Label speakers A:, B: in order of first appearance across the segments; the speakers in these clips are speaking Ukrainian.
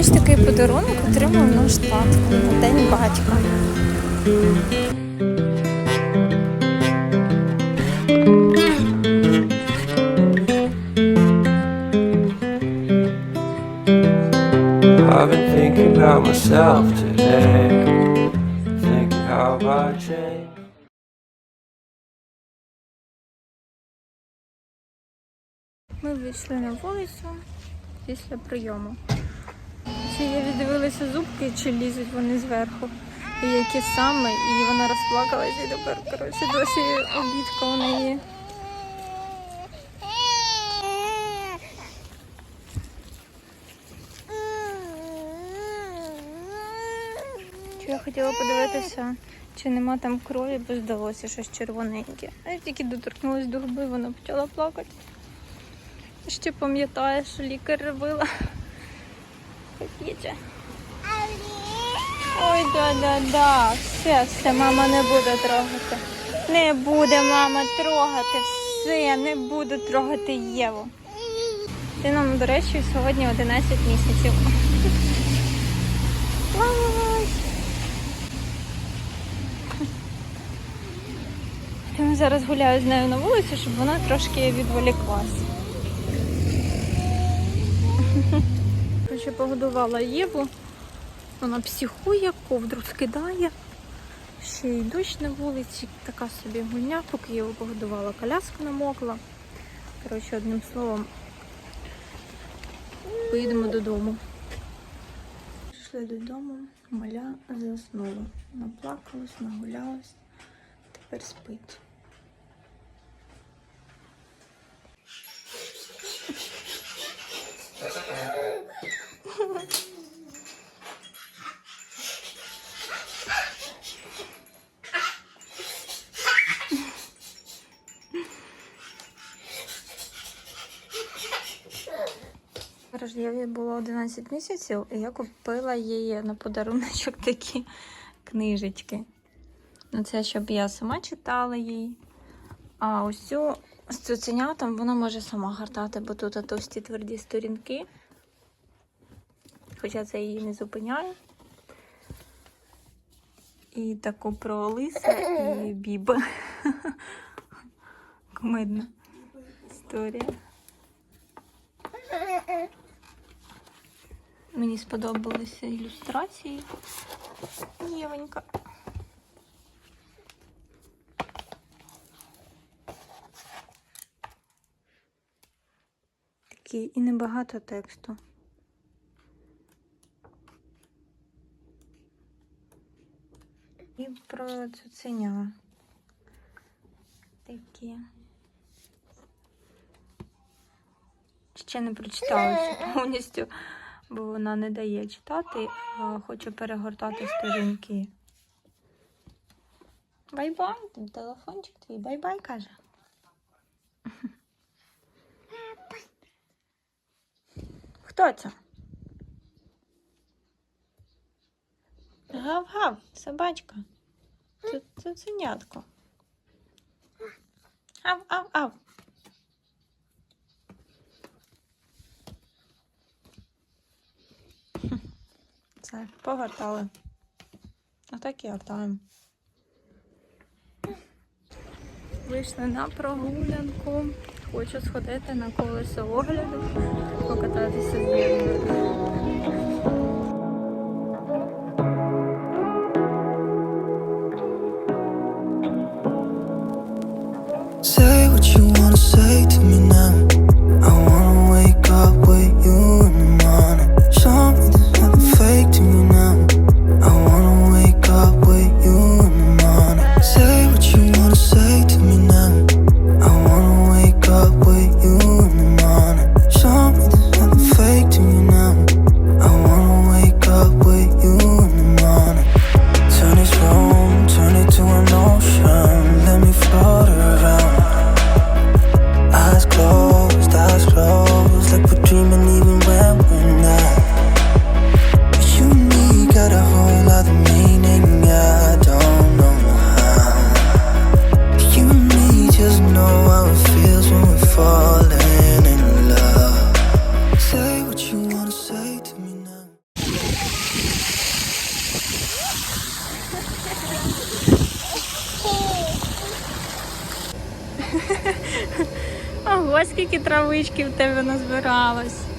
A: Ось такий подарунок отримав наш татко на день батька.
B: I've been thinking about myself today. Thinking how I changed.
A: Ми вийшли на вулицю після прийому. Чи я віддивилася зубки, чи лізуть вони зверху, і які саме, і вона розплакалася і тепер, коротше, досі обідка у неї. Я хотіла подивитися, чи нема там крові, бо здалося щось червоненьке. А я тільки доторкнулася до губи, вона почала плакати. Ще пам'ятаю, що лікар робила. Капіця. Ой, да-да-да. Все, все, мама не буде трогати. Не буде мама трогати. Все, не буду трогати Єву. Ти нам, до речі, сьогодні 11 місяців. Тому зараз гуляю з нею на вулиці, щоб вона трошки відволіклась. Короче, погодувала Єву. Вона психує, ковдру скидає. Ще й дощ на вулиці, така собі гульня, поки Єву погодувала, коляска намокла. Коротше, одним словом, поїдемо додому. Прийшли додому, маля заснула. Наплакалась, нагулялась, тепер спить. Єві було 11 місяців, і я купила їй на подаруночок такі книжечки. Ну, це щоб я сама читала їй. А цю з цуценятом вона може сама гартати, бо тут товсті тверді сторінки. Хоча це її не зупиняє. І таку про лиса і біба. Комедна історія. Мені сподобалися ілюстрації. Євонька. Такі і небагато тексту. І про цуценя. Такі. Ще не прочитала повністю, бо вона не дає читати, а хоче перегортати сторінки. Бай-бай, там телефончик твій, бай-бай, каже. Хто це? Гав-гав, собачка. Це цуценятко. Ав-ав-ав. Все, погортали. А так і гортаємо. Вийшли на прогулянку. Хочу сходити на колесо огляду, покататися з Євою. Ого, скільки травички в тебе назбиралось.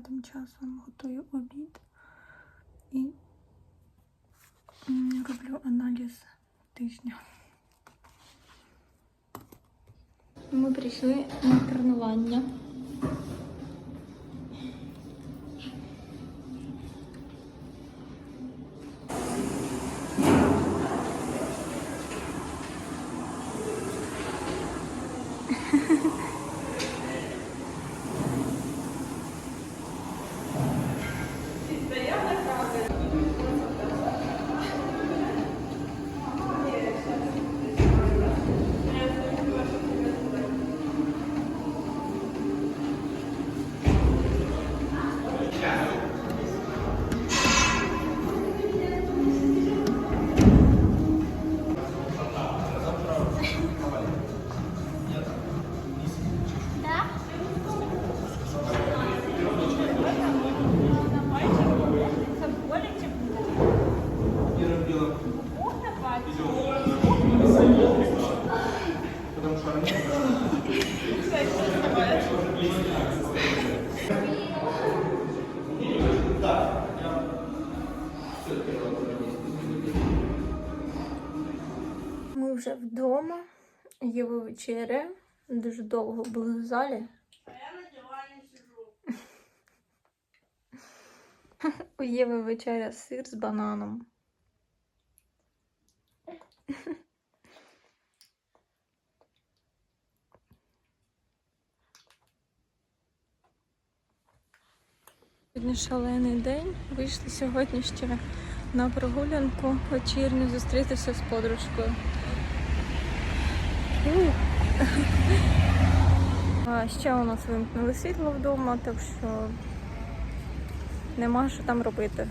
A: Тим часом готую обід і роблю аналіз тижня. Ми прийшли на тренування. Вже вдома. Єва вечеря. Дуже довго були в залі. У Єви вечеря сир з бананом. Сьогодні шалений день. Вийшли сьогодні ще на прогулянку вечірню зустрітися з подружкою. А ще у нас вимкнули світло вдома, так що нема що там робити.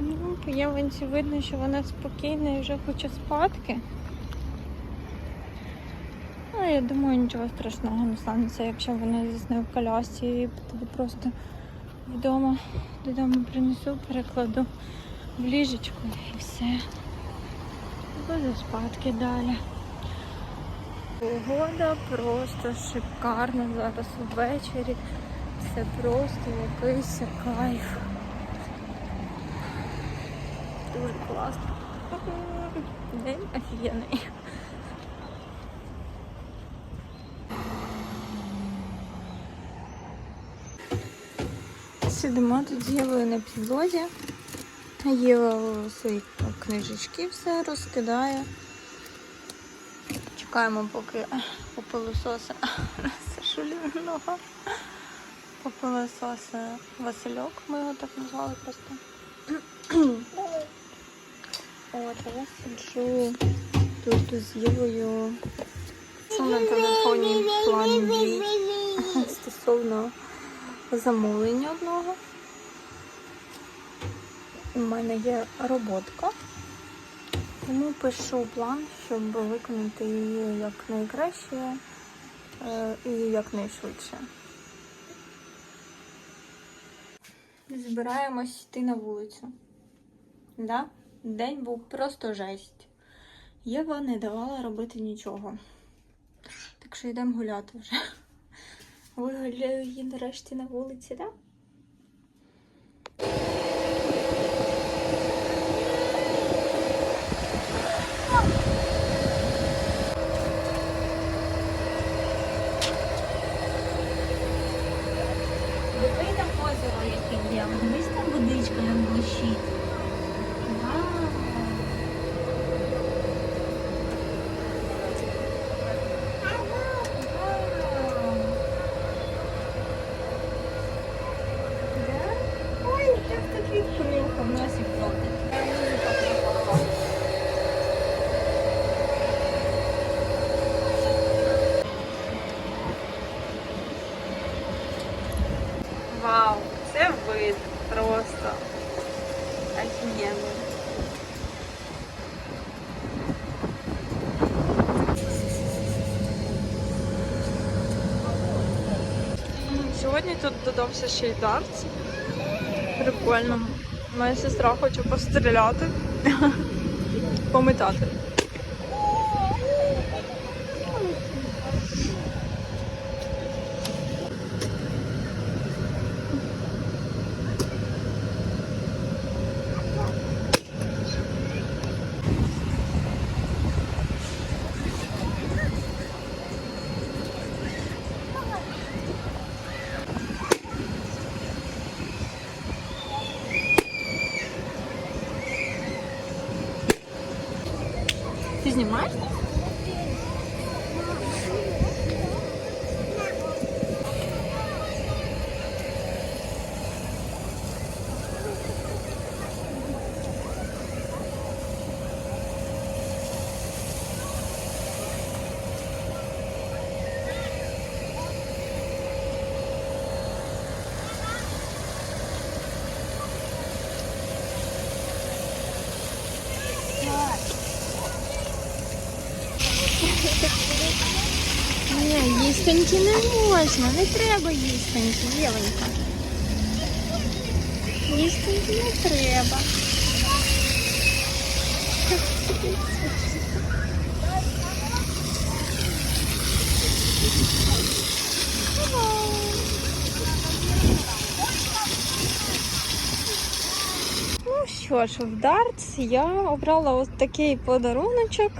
A: Ну, по видно, що вона спокійна і вже хоче спадки. А я думаю, нічого страшного не станеться, якщо вона засне в колясці і тобі просто вдома додому принесу, перекладу в ліжечку і все. Буду спадки далі. Погода просто шикарна зараз ввечері. Це просто якийсь кайф. Дуже класно. День офігенний. Сидимо тут з на підлозі. Єва свої книжечки все розкидає. Чекаємо, поки попилососи Сашуліного. Попилососи Васильок, ми його так назвали просто. От, я сиджу тут з Євою. На телефоні план дій стосовно замовлення одного. У мене є роботка, тому пишу план, щоб виконати її якнайкраще е, і якнайшвидше. Збираємось йти на вулицю. Да? День був просто жесть. Єва не давала робити нічого. Так що йдемо гуляти вже. Вигуляю її нарешті на вулиці, так? Диви там озеро, яке є. Дивись там водичка, як блищить. Вау! Вау! Да? Ой, як тут відкрилка в носі платить. Вау, це вид просто офігенний. Сьогодні тут додався ще й дартс. Прикольно. Моя сестра хоче постріляти, пометати. Ти знімаєш? Їстеньки не можна, не треба їстеньки, Єленька. Їстеньки не треба. Ну що ж, в дартс я обрала ось такий подаруночок.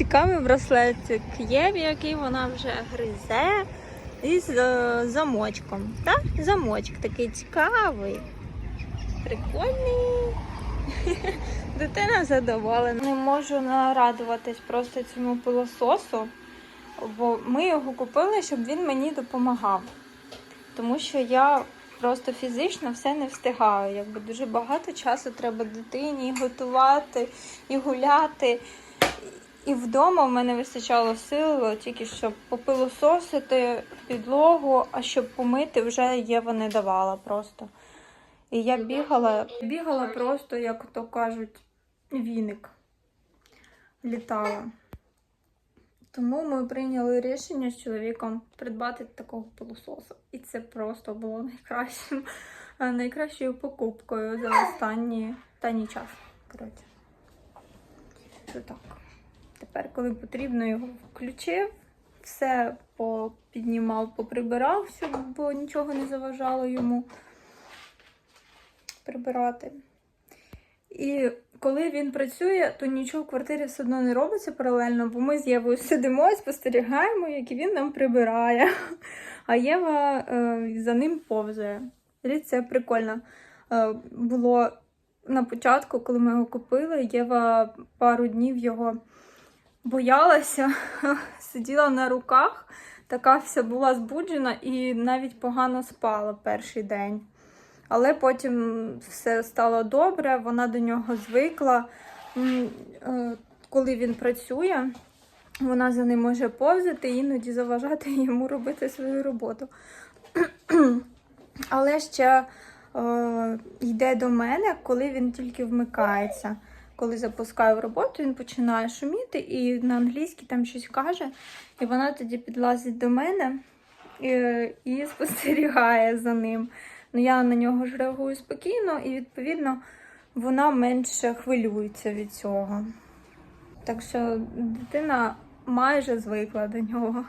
A: Цікавий браслетик Єві, який вона вже гризе. Із е, замочком. Так? Замочок такий цікавий. Прикольний. Дитина задоволена. Не можу нарадуватись просто цьому пилососу, бо ми його купили, щоб він мені допомагав. Тому що я просто фізично все не встигаю. Якби дуже багато часу треба дитині готувати, і гуляти. І вдома в мене вистачало сил тільки щоб попилососити підлогу, а щоб помити вже Єва не давала просто. І я бігала, бігала просто, як то кажуть, віник. Літала. Тому ми прийняли рішення з чоловіком придбати такого пилососа. І це просто було найкращим, найкращою покупкою за останній, час. Коротше. Що так. Тепер, коли потрібно, його включив, все піднімав, поприбирав, щоб нічого не заважало йому прибирати. І коли він працює, то нічого в квартирі все одно не робиться паралельно, бо ми з Євою сидимо спостерігаємо, як він нам прибирає. А Єва е, за ним повзає. І це прикольно. Е, було на початку, коли ми його купили, Єва пару днів його боялася, сиділа на руках, така вся була збуджена і навіть погано спала перший день. Але потім все стало добре, вона до нього звикла. Е, Коли він працює, вона за ним може повзати іноді заважати йому робити свою роботу. Але ще е, йде до мене, коли він тільки вмикається. Коли запускаю роботу, він починає шуміти і на англійській там щось каже. І вона тоді підлазить до мене і, і спостерігає за ним. Ну, я на нього ж реагую спокійно, і відповідно вона менше хвилюється від цього. Так що дитина майже звикла до нього.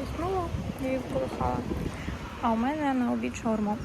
A: Заснула, її вколихала. А у мене на обід шаурма.